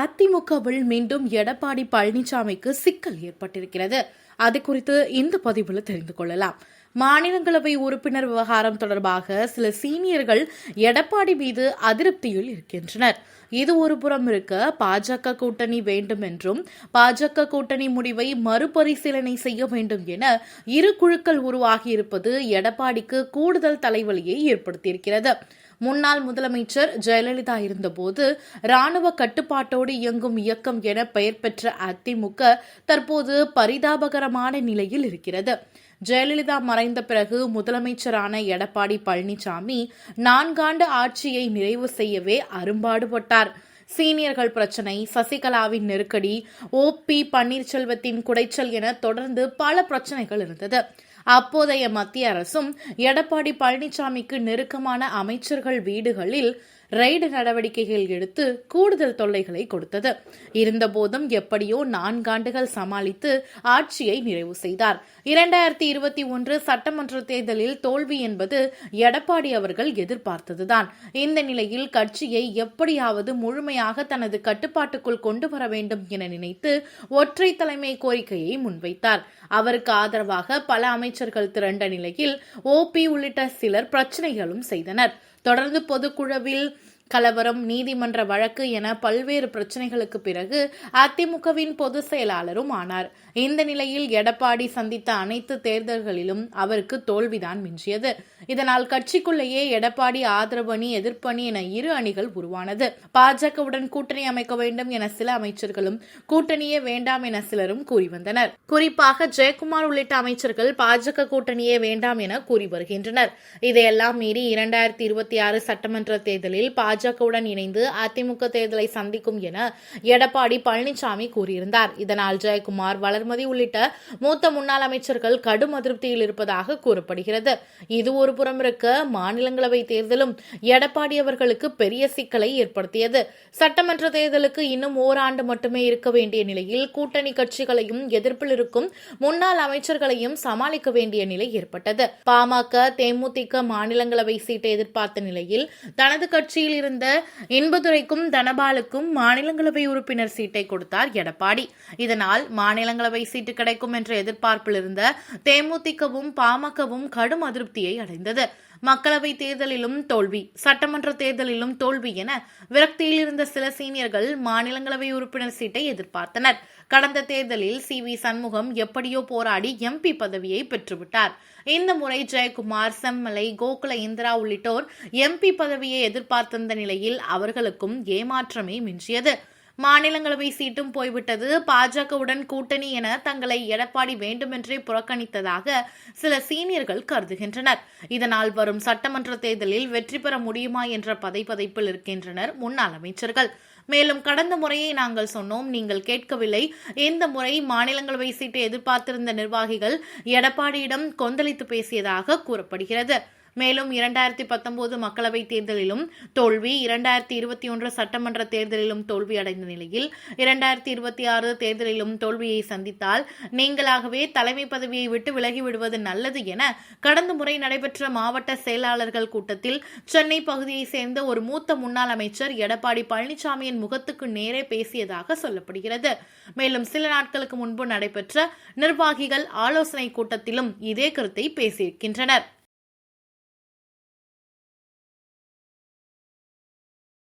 அதிமுகவில் மீண்டும் எடப்பாடி பழனிசாமிக்கு சிக்கல் ஏற்பட்டிருக்கிறது. அது குறித்து இந்த பதிவில் தெரிந்து கொள்ளலாம். மாநிலங்களவை உறுப்பினர் விவகாரம் தொடர்பாக சில சீனியர்கள் எடப்பாடி மீது அதிருப்தியில் இருக்கின்றனர். இது ஒரு புறம் இருக்க பாஜக கூட்டணி வேண்டும் என்றும் பாஜக கூட்டணி முடிவை மறுபரிசீலனை செய்ய வேண்டும் என இரு குழுக்கள் உருவாகியிருப்பது எடப்பாடிக்கு கூடுதல் தலைவலியை ஏற்படுத்தியிருக்கிறது. முன்னாள் முதலமைச்சர் ஜெயலலிதா இருந்தபோது ராணுவ கட்டுப்பாட்டோடு இயங்கும் இயக்கம் என பெயர் பெற்ற அதிமுக தற்போது பரிதாபகரமான நிலையில் இருக்கிறது. ஜெயலலிதா மறைந்த பிறகு முதலமைச்சரான எடப்பாடி பழனிசாமி நான்காண்டு ஆட்சியை நிறைவு செய்யவே அரும்பாடுபட்டார். சீனியர்கள் பிரச்சனை சசிகலாவின் நெருக்கடி ஓ பி பன்னீர்செல்வத்தின் குடைச்சல் என தொடர்ந்து பல பிரச்சனைகள் இருந்தது. அப்போதைய மத்திய அரசும் எடப்பாடி பழனிசாமிக்கு நெருக்கமான அமைச்சர்கள் வீடுகளில் ரெய்டு நடவடிக்கைகள் எடுத்து கூடுதல் தொல்லைகளை கொடுத்தது. இருந்தபோதும் எப்படியோ நான்காண்டுகள் சமாளித்து ஆட்சியை நிறைவு செய்தார். இரண்டாயிரத்தி இருபத்தி ஒன்று சட்டமன்ற தேர்தலில் தோல்வி என்பது எடப்பாடி அவர்கள் எதிர்பார்த்ததுதான். இந்த நிலையில் கட்சியை எப்படியாவது முழுமையாக தனது கட்டுப்பாட்டுக்குள் கொண்டு வர வேண்டும் என நினைத்து ஒற்றை தலைமை கோரிக்கையை முன்வைத்தார். அவருக்கு ஆதரவாக பல அமைச்சர்கள் திரண்ட நிலையில் ஓபி உள்ளிட்ட சிலர் பிரச்சனைகளும் செய்தனர். தொடர்ந்து பொதுக்குழுவில் கலவரம் நீதிமன்ற வழக்கு என பல்வேறு பிரச்சனைகளுக்கு பிறகு அதிமுகவின் பொதுச் செயலாளரும் ஆனார். இந்த நிலையில் எடப்பாடி சந்தித்த அனைத்து தேர்தல்களிலும் அவருக்கு தோல்விதான் மிஞ்சியது. இதனால் கட்சிக்குள்ளேயே எடப்பாடி ஆதரவு அணி எதிர்ப்பு என இரு அணிகள் உருவானது. பாஜகவுடன் கூட்டணி அமைக்க வேண்டும் என சில அமைச்சர்களும் கூட்டணியே வேண்டாம் என சிலரும் கூறி வந்தனர். குறிப்பாக ஜெயக்குமார் உள்ளிட்ட அமைச்சர்கள் பாஜக கூட்டணியே வேண்டாம் என கூறி வருகின்றனர். இதையெல்லாம் மீறி இரண்டாயிரத்தி இருபத்தி ஆறு சட்டமன்ற தேர்தலில் பாஜக பாஜகவுடன் இணைந்து அதிமுக தேர்தலை சந்திக்கும் என எடப்பாடி பழனிசாமி கூறியிருந்தார். இதனால் ஜெயக்குமார் வளர்மதி உள்ளிட்ட மூத்த முன்னாள் அமைச்சர்கள் கடும் அதிருப்தியில் இருப்பதாக கூறப்படுகிறது. இது ஒரு புறம் இருக்க மாநிலங்களவை தேர்தலும் எடப்பாடி அவர்களுக்கு பெரிய சிக்கலை ஏற்படுத்தியது. சட்டமன்ற தேர்தலுக்கு இன்னும் ஓராண்டு மட்டுமே இருக்க வேண்டிய நிலையில் கூட்டணி கட்சிகளையும் எதிர்ப்பில் இருக்கும் முன்னாள் அமைச்சர்களையும் சமாளிக்க வேண்டிய நிலை ஏற்பட்டது. பாமக தேமுதிக மாநிலங்களவை சீட்டை எதிர்பார்த்த நிலையில் தனது கட்சியில் இருந்த இன்பதுரைக்கும் தனபாலுக்கும் மாநிலங்களவை உறுப்பினர் சீட்டை கொடுத்தார் எடப்பாடி. இதனால் மாநிலங்களவை சீட்டு கிடைக்கும் என்ற எதிர்பார்ப்பில் இருந்த தேமுதிகவும் பாமகவும் கடும் அதிருப்தியை அடைந்தது. மக்களவை தேர்தலிலும் தோல்வி சட்டமன்ற தேர்தலிலும் தோல்வி என விரக்தியில் இருந்த சில சீனியர்கள் மாநிலங்களவை உறுப்பினர் சீட்டை எதிர்பார்த்தனர். கடந்த தேர்தலில் சி. வி. சண்முகம் எப்படியோ போராடி எம்பி பதவியை பெற்றுவிட்டார். இந்த முறை ஜெயக்குமார் செம்மலை கோகுல இந்திரா உள்ளிட்டோர் எம்பி பதவியை எதிர்பார்த்திருந்த நிலையில் அவர்களுக்கும் ஏமாற்றமே மிஞ்சியது. மாநிலங்களவை சீட்டும் போய்விட்டது. பாஜகவுடன் கூட்டணி என தங்களை எடப்பாடி வேண்டுமென்றே புறக்கணித்ததாக சில சீனியர்கள் கருதுகின்றனர். இதனால் வரும் சட்டமன்ற தேர்தலில் வெற்றி பெற முடியுமா என்ற பதைப்பதைப்பில் இருக்கின்றனர் முன்னாள் அமைச்சர்கள். மேலும் கடந்த முறையை நாங்கள் சொன்னோம் நீங்கள் கேட்கவில்லை. இந்த முறை மாநிலங்களவை சீட்டை எதிர்பார்த்திருந்த நிர்வாகிகள் எடப்பாடியிடம் கொந்தளித்து பேசியதாக கூறப்படுகிறது. மேலும் இரண்டாயிரத்தி பத்தொன்பது மக்களவைத் தேர்தலிலும் தோல்வி இரண்டாயிரத்தி இருபத்தி ஒன்று சட்டமன்ற தேர்தலிலும் தோல்வி அடைந்த நிலையில் இரண்டாயிரத்தி இருபத்தி ஆறு தேர்தலிலும் தோல்வியை சந்தித்தால் நீங்களாகவே தலைமை பதவியை விட்டு விலகிவிடுவது நல்லது என கடந்த முறை நடைபெற்ற மாவட்ட செயலாளர்கள் கூட்டத்தில் சென்னை பகுதியைச் சேர்ந்த ஒரு மூத்த முன்னாள் அமைச்சர் எடப்பாடி பழனிசாமியின் முகத்துக்கு நேரே பேசியதாக சொல்லப்படுகிறது. மேலும் சில நாட்களுக்கு முன்பு நடைபெற்ற நிர்வாகிகள் ஆலோசனை கூட்டத்திலும் இதே கருத்தை பேசியிருக்கின்றனர்.